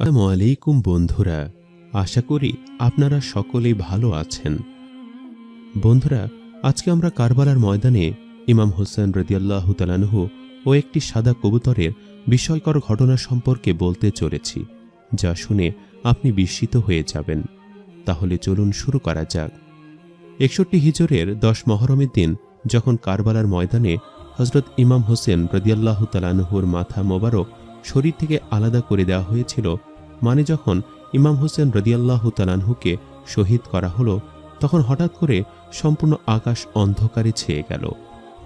আসসালামু আলাইকুম বন্ধুরা, আশা করি আপনারা সকলেই ভালো আছেন। বন্ধুরা, আজকে আমরা কারবালার ময়দানে ইমাম হোসেন রদিয়াল্লাহ তালানহু ও একটি সাদা কবুতরের বিস্ময়কর ঘটনা সম্পর্কে বলতে চলেছি, যা শুনে আপনি বিস্মিত হয়ে যাবেন। তাহলে চলুন শুরু করা যাক। একষট্টি হিজরের দশ মহরমের দিন যখন কারবালার ময়দানে হজরত ইমাম হোসেন রদিয়াল্লাহ তালানহুর মাথা মোবারক শরীর থেকে আলাদা করে দেওয়া হয়েছিল মানে যখন ইমাম হোসেন রদিয়াল্লাহ তালানহুকে শহীদ করা হলো, তখন হঠাৎ করে সম্পূর্ণ আকাশ অন্ধকারে ছেয়ে গেল।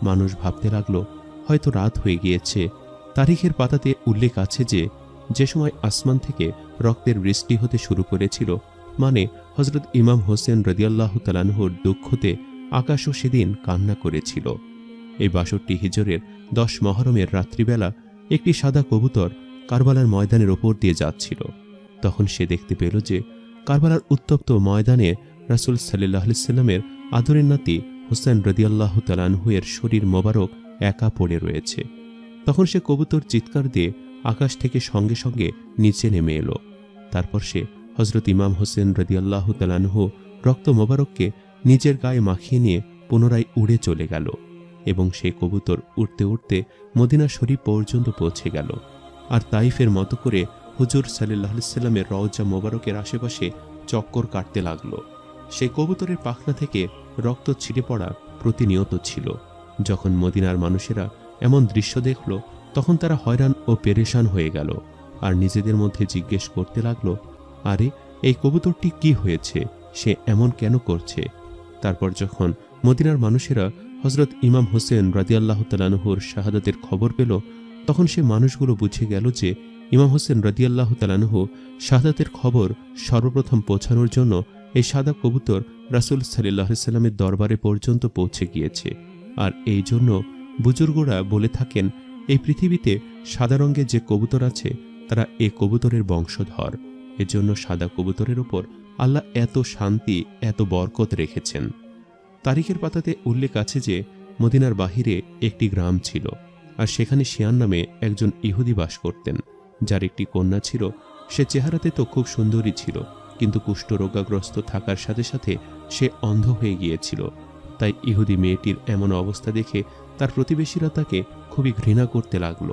মানুষ ভাবতে লাগল, হয়তো রাত হয়ে গিয়েছে। তারিখের পাতাতে উল্লেখ আছে যে যে সময় আসমান থেকে রক্তের বৃষ্টি হতে শুরু করেছিল মানে হজরত ইমাম হোসেন রদিয়াল্লাহ তালানহুর দুঃখতে আকাশও সেদিন কান্না করেছিল। এই বাষট্টি হিজরের দশ মহরমের রাত্রিবেলা একটি সাদা কবুতর কারবালার ময়দানের ওপর দিয়ে যাচ্ছিল। তখন সে দেখতে পেল যে কারবালার উত্তপ্ত ময়দানে রাসুল সাল্লাহ সাল্লামের আদরের নাতি হোসেন রদিয়াল্লাহ তালানহুয়ের শরীর মোবারক একা পড়ে রয়েছে। তখন সে কবুতর চিৎকার দিয়ে আকাশ থেকে সঙ্গে সঙ্গে নিচে নেমে এলো। তারপর সে হজরত ইমাম হোসেন রদিয়াল্লাহ তালানহু রক্ত মোবারককে নিজের গায়ে মাখিয়ে নিয়ে পুনরায় উড়ে চলে গেল। এবং সেই কবুতর উঠতে উঠতে মদিনা শরীফ পর্যন্ত পৌঁছে গেল। আর তাইফের মতো করে হুজুর সাল্লাহ সাল্লামের রওজা মোবারকের আশেপাশে চক্কর কাটতে লাগল। সেই কবুতরের পাখনা থেকে রক্ত ছিটে পড়া প্রতিনিয়ত ছিল। যখন মদিনার মানুষেরা এমন দৃশ্য দেখল, তখন তারা হয়রান ও পেরেশান হয়ে গেল আর নিজেদের মধ্যে জিজ্ঞেস করতে লাগল, আরে, এই কবুতরটি কি হয়েছে? সে এমন কেন করছে? তারপর যখন মদিনার মানুষেরা হজরত ইমাম হোসেন রাদিয়াল্লাহ তালানহুর শাহাদাতের খবর পেল, তখন সে মানুষগুলো বুঝে গেল যে ইমাম হোসেন রাদিয়াল্লাহ তালানহু শাহাদাতের খবর সর্বপ্রথম পৌঁছানোর জন্য এই সাদা কবুতর রাসুল সাল্লাহ সাল্লামের দরবারে পর্যন্ত পৌঁছে গিয়েছে। আর এই জন্য বুজুর্গরা বলে থাকেন, এই পৃথিবীতে সাদা রঙের যে কবুতর আছে, তারা এ কবুতরের বংশধর। এজন্য সাদা কবুতরের ওপর আল্লাহ এত শান্তি, এত বরকত রেখেছেন। তারিখের পাতাতে উল্লেখ আছে যে মদিনার বাহিরে একটি গ্রাম ছিল, আর সেখানে শিয়ান নামে একজন ইহুদি বাস করতেন, যার একটি কন্যা ছিল। সে চেহারাতে তো খুব সুন্দরী ছিল, কিন্তু কুষ্ঠরোগাগ্রস্ত থাকার সাথে সাথে সে অন্ধ হয়ে গিয়েছিল। তাই ইহুদি মেয়েটির এমন অবস্থা দেখে তার প্রতিবেশীরা তাকে খুবই ঘৃণা করতে লাগল।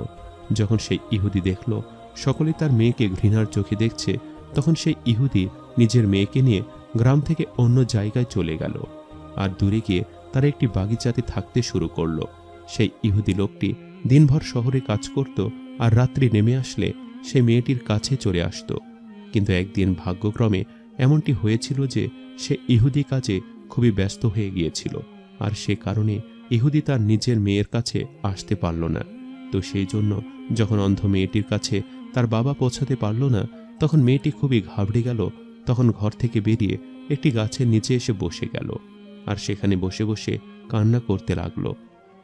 যখন সেই ইহুদি দেখল সকলে তার মেয়েকে ঘৃণার চোখে দেখছে, তখন সেই ইহুদি নিজের মেয়েকে নিয়ে গ্রাম থেকে অন্য জায়গায় চলে গেল। আর দূরে গিয়ে তারা একটি বাগিচাতে থাকতে শুরু করল। সেই ইহুদি লোকটি দিনভর শহরে কাজ করত আর রাত্রি নেমে আসলে সে মেয়েটির কাছে চলে আসতো। কিন্তু একদিন ভাগ্যক্রমে এমনটি হয়েছিল যে সে ইহুদি কাজে খুবই ব্যস্ত হয়ে গিয়েছিল আর সে কারণে ইহুদি তার নিজের মেয়ের কাছে আসতে পারল না। তো সেই জন্য যখন অন্ধ মেয়েটির কাছে তার বাবা পৌঁছাতে পারল না, তখন মেয়েটি খুবই ঘাবড়ে গেল, তখন ঘর থেকে বেরিয়ে একটি গাছের নিচে এসে বসে গেল। আর সেখানে বসে বসে কান্না করতে লাগল।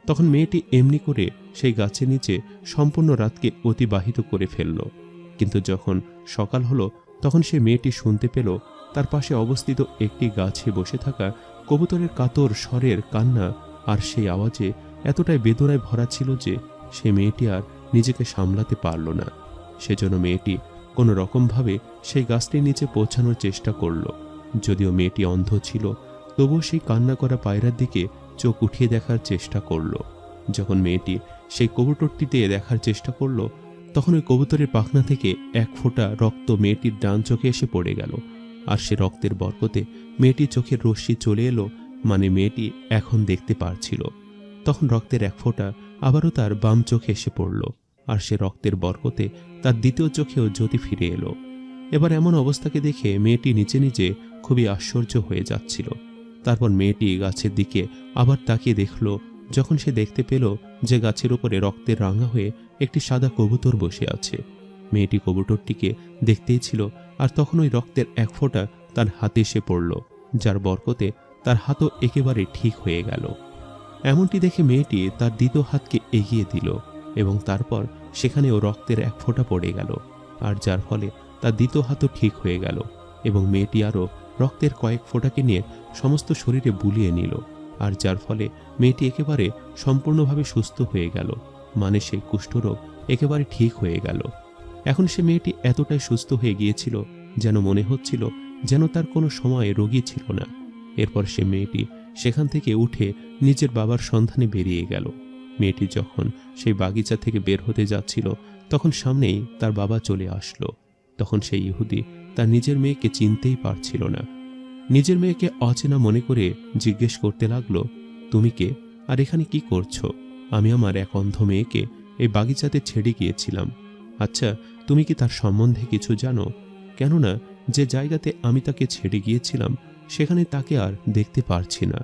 তখন মেয়েটি এমনি করে সেই গাছের নিচে সম্পূর্ণ রাতকে অতিবাহিত করে ফেলল। কিন্তু যখন সকাল হলো, তখন সে মেয়েটি শুনতে পেল, তার পাশে অবস্থিত একটি গাছে বসে থাকা কবুতরের কাতর স্বরের কান্না আর সেই আওয়াজে এতটাই বেদনায় ভরা ছিল যে সে মেয়েটি আর নিজেকে সামলাতে পারল না। সেজন্য মেয়েটি কোনো রকমভাবে সেই গাছটির নিচে পৌঁছানোর চেষ্টা করল। যদিও মেয়েটি অন্ধ ছিল তবুও সেই কান্না করা পায়রার দিকে চোখ উঠিয়ে দেখার চেষ্টা করল। যখন মেয়েটি সেই কবুতরটিতে দেখার চেষ্টা করল, তখন ওই কবুতরের পাখনা থেকে এক ফোঁটা রক্ত মেয়েটির ডান চোখে এসে পড়ে গেল। আর সে রক্তের বরকতে মেয়েটির চোখের রশ্মি চলে এলো মানে মেয়েটি এখন দেখতে পারছিল। তখন রক্তের এক ফোঁটা আবারও তার বাম চোখে এসে পড়ল, আর সে রক্তের বরকতে তার দ্বিতীয় চোখেও জ্যোতি ফিরে এলো। এবার এমন অবস্থাকে দেখে মেয়েটি নিচে নিচে খুবই আশ্চর্য হয়ে যাচ্ছিল। তারপর মেয়েটি গাছের দিকে আবার তাকিয়ে দেখল, যখন সে দেখতে পেল যে গাছের উপরে রক্তের রাঙা হয়ে একটি সাদা কবুতর বসে আছে। মেয়েটি কবুতরটিকে দেখতেই ছিল আর তখন ওই রক্তের এক ফোঁটা তার হাতে এসে পড়ল, যার বরকতে তার হাতও একেবারে ঠিক হয়ে গেল। এমনটি দেখে মেয়েটি তার দ্বিতীয় হাতকে এগিয়ে দিল এবং তারপর সেখানেও রক্তের এক ফোঁটা পড়ে গেল, আর যার ফলে তার দ্বিতীয় হাতও ঠিক হয়ে গেল এবং মেয়েটি আরও রক্তের কয়েক ফোঁটাকে নিয়ে সমস্ত শরীরে বুলিয়ে নিল, আর যার ফলে মেয়েটি একেবারে সম্পূর্ণভাবে সুস্থ হয়ে গেল মানে সেই কুষ্ঠরোগ একেবারে ঠিক হয়ে গেল। এখন সে মেয়েটি এতটাই সুস্থ হয়ে গিয়েছিল যেন মনে হচ্ছিল যেন তার কোনো সময় রোগী ছিল না। এরপর সে মেয়েটি সেখান থেকে উঠে নিজের বাবার সন্ধানে বেরিয়ে গেল। মেয়েটি যখন সেই বাগিচা থেকে বের হতে যাচ্ছিল, তখন সামনেই তার বাবা চলে আসলো। তখন সেই ইহুদি তার নিজের মেয়েকে চিনতেই পারছিল না। নিজের মেয়েকে অচেনা মনে করে জিজ্ঞেস করতে লাগল, তুমি কে? আর এখানে কি করছ? আমি আমার এক অন্ধ মেয়েকে এই বাগিচাতে ছেড়ে গিয়েছিলাম। আচ্ছা তুমি কি তার সম্বন্ধে কিছু জানো? কেননা যে জায়গাতে আমি তাকে ছেড়ে গিয়েছিলাম, সেখানে তাকে আর দেখতে পারছি না।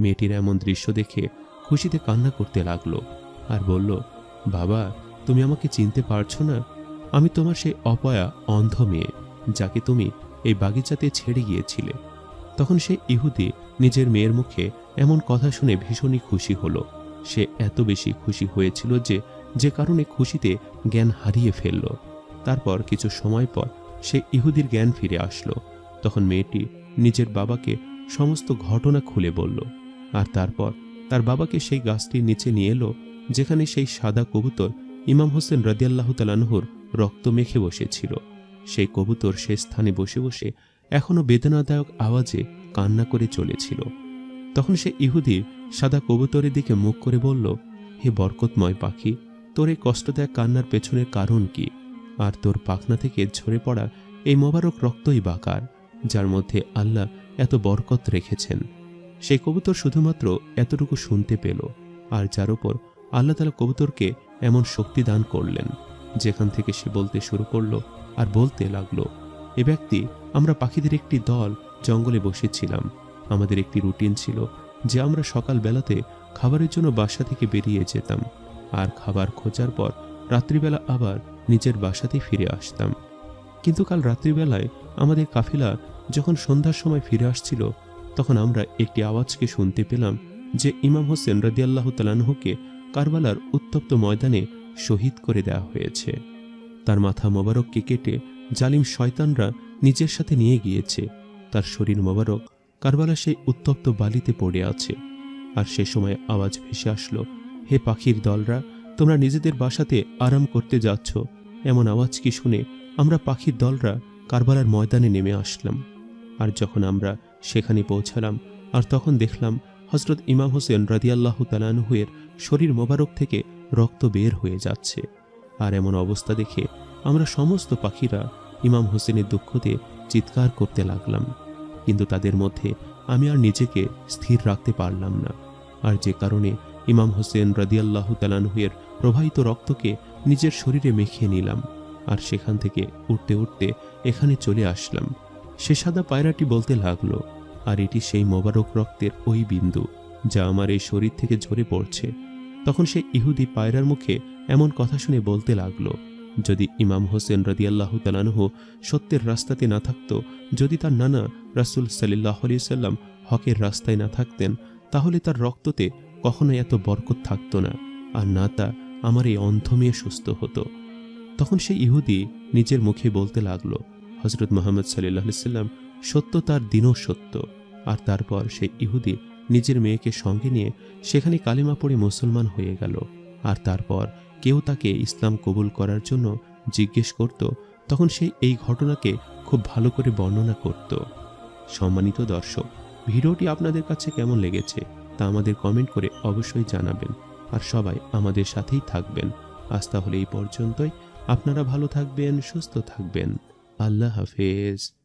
মেয়েটির এমন দৃশ্য দেখে খুশিতে কান্না করতে লাগল আর বলল, বাবা, তুমি আমাকে চিনতে পারছ না? আমি তোমার সেই অপয়া অন্ধ মেয়ে। যাকে তুমি এই বাগিচাতে ছেড়ে গিয়েছিলে। তখন সে ইহুদি নিজের মেয়ের মুখে এমন কথা শুনে ভীষণই খুশি হলো। সে এত বেশি খুশি হয়েছিল যে যে কারণে খুশিতে জ্ঞান হারিয়ে ফেলল। তারপর কিছু সময় পর সে ইহুদির জ্ঞান ফিরে আসলো। তখন মেয়েটি নিজের বাবাকে সমস্ত ঘটনা খুলে বলল। আর তারপর তার বাবাকে সেই গাছটির নিচে নিয়ে এলো, যেখানে সেই সাদা কবুতর ইমাম হোসেন রদিয়াল্লাহ তালানহুর রক্ত মেখে বসেছিল। সেই কবুতর সে স্থানে বসে বসে এখনও বেদনাদায়ক আওয়াজে কান্না করে চলেছিল। তখন সে ইহুদি সাদা কবুতরের দিকে মুখ করে বলল, হে বরকতময় পাখি, তোর এই কষ্টদায়ক কান্নার পেছনের কারণ কি? আর তোর পাখনা থেকে ঝরে পড়া এই মোবারক রক্তই বাকার যার মধ্যে আল্লাহ এত বরকত রেখেছেন? সেই কবুতর শুধুমাত্র এতটুকু শুনতে পেল, আর যার উপর আল্লাহ তালা কবুতরকে এমন শক্তি দান করলেন, যেখান থেকে সে বলতে শুরু করল আর বলতে লাগল, এ ব্যক্তি, আমরা পাখিদের একটি দল জঙ্গলে বসেছিলাম। আমাদের একটি রুটিন ছিল যে আমরা সকাল বেলাতে খাবারের জন্য বাসা থেকে বেরিয়ে যেতাম আর খাবার খোঁজার পর রাত্রিবেলা আবার নিজের বাসাতে ফিরে আসতাম। কিন্তু কাল রাত্রিবেলায় আমাদের কাফিলা যখন সন্ধ্যার সময় ফিরে আসছিল, তখন আমরা একটি আওয়াজকে শুনতে পেলাম যে ইমাম হোসেন রদিয়াল্লাহ তালানহুকে কারবালার উত্তপ্ত ময়দানে শহীদ করে দেওয়া হয়েছে। তার মাথা মোবারককে কেটে জালিম শয়তানরা নিজের সাথে নিয়ে গিয়েছে। তার শরীর মোবারক কারবালা সেই উত্তপ্ত বালিতে পড়ে আছে। আর সে সময় আওয়াজ ভেসে আসলো, হে পাখির দলরা, তোমরা নিজেদের বাসাতে আরাম করতে যাচ্ছ। এমন আওয়াজ কি শুনে আমরা পাখির দলরা কারবালার ময়দানে নেমে আসলাম। আর যখন আমরা সেখানে পৌঁছালাম, আর তখন দেখলাম হজরত ইমাম হোসেন রাদিয়াল্লাহ তালানহুয়ের শরীর মোবারক থেকে রক্ত বের হয়ে যাচ্ছে। আর এমন অবস্থা দেখে আমরা সমস্ত পাখিরা ইমাম হোসেনের দুঃখতে চিৎকার করতে লাগলাম। কিন্তু তাদের মধ্যে আমি আর নিজেকে স্থির রাখতে পারলাম না। আর যে কারণে ইমাম হোসেন রাদিয়াল্লাহ তালানহুয়ের প্রবাহিত রক্তকে নিজের শরীরে মেখে নিলাম আর সেখান থেকে উঠতে উঠতে এখানে চলে আসলাম। সে সাদা পায়রাটি বলতে লাগল, আর এটি সেই মোবারক রক্তের ওই বিন্দু যা আমার এই শরীর থেকে ঝরে পড়ছে। তখন সে ইহুদি পায়রার মুখে এমন কথা শুনে বলতে লাগল, যদি ইমাম হোসেন রদিয়াল্লাহ তালানহ সত্যের রাস্তাতে না থাকত, যদি তার নানা রাসুল সাল্লাহ সাল্লাম হকের রাস্তায় না থাকতেন, তাহলে তার রক্ততে কখনো এত বরকত থাকতো না, আর না তা আমার এই অন্ধ মেয়ে সুস্থ হতো। তখন সেই ইহুদি নিজের মুখে বলতে লাগল হজরত মোহাম্মদ সাল্লাহ সাল্লাম সত্য তার দিনও সত্য। আর তারপর সেই ইহুদি নিজের মেয়েকে সঙ্গে নিয়ে সেখানে কালিমা পড়ে মুসলমান হয়ে গেল। আর তারপর কেউ তাকে ইসলাম কবুল করার জন্য জিজ্ঞেস করত, তখন সে এই ঘটনাকে খুব ভালো করে বর্ণনা করত। সম্মানিত দর্শক, ভিডিওটি আপনাদের কাছে কেমন লেগেছে তা আমাদের কমেন্ট করে অবশ্যই জানাবেন। আর সবাই আমাদের সাথেই থাকবেন। আজ তাহলে এই পর্যন্তই। আপনারা ভালো থাকবেন, সুস্থ থাকবেন। আল্লাহ হাফেজ।